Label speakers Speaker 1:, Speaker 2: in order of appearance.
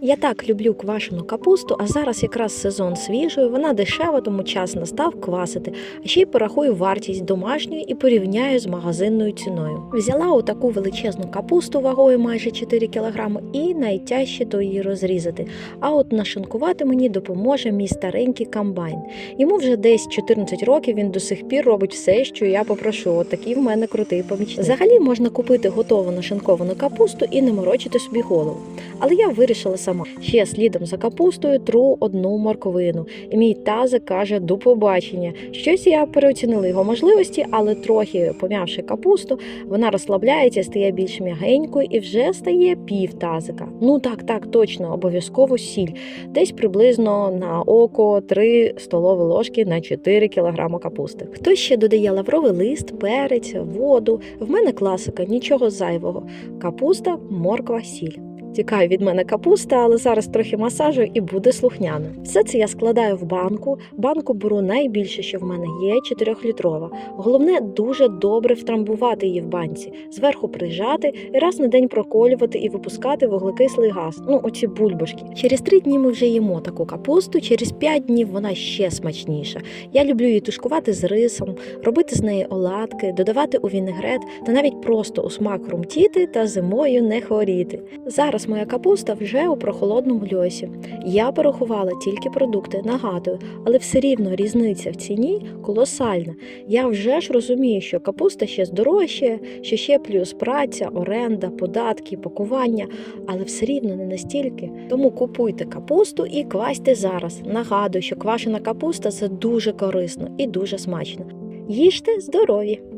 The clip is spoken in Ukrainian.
Speaker 1: Я так люблю квашену капусту, а зараз якраз сезон свіжої, вона дешева, тому час настав квасити. А ще й порахую вартість домашньої і порівняю з магазинною ціною. Взяла отаку величезну капусту вагою майже 4 кг і найтяжче то її розрізати. А от нашинкувати мені допоможе мій старенький комбайн. Йому вже десь 14 років він до сих пір робить все, що я попрошу. От такий в мене крутий помічник. Взагалі можна купити готову нашинковану капусту і не морочити собі голову. Але я вирішила сама. Ще слідом за капустою тру одну морковину. І мій тазик каже до побачення. Щось я переоцінила його можливості, але трохи пом'явши капусту, вона розслабляється, стає більш м'ягенькою і вже стає пів тазика. Ну так, так, точно, обов'язково сіль. Десь приблизно на око 3 столові ложки на 4 кг капусти. Хтось ще додає лавровий лист, перець, воду. В мене класика, нічого зайвого. Капуста, морква, сіль. Тікає від мене капуста, але зараз трохи масажу і буде слухняно. Все це я складаю в банку. Банку беру найбільше, що в мене є, 4-літрова. Головне дуже добре втрамбувати її в банці, зверху прижати і раз на день проколювати і випускати вуглекислий газ. Ну, оці бульбашки. Через три дні ми вже їмо таку капусту. Через п'ять днів вона ще смачніша. Я люблю її тушкувати з рисом, робити з неї оладки, додавати у вінегрет та навіть просто у смак хрумтіти та зимою не хворіти. Зараз моя капуста вже у прохолодному льосі. Я порахувала тільки продукти, нагадую, але все рівно різниця в ціні колосальна. Я вже ж розумію, що капуста ще здорожчає, що ще плюс праця, оренда, податки, пакування, але все рівно не настільки. Тому купуйте капусту і квасьте зараз. Нагадую, що квашена капуста це дуже корисно і дуже смачно. Їжте здорові!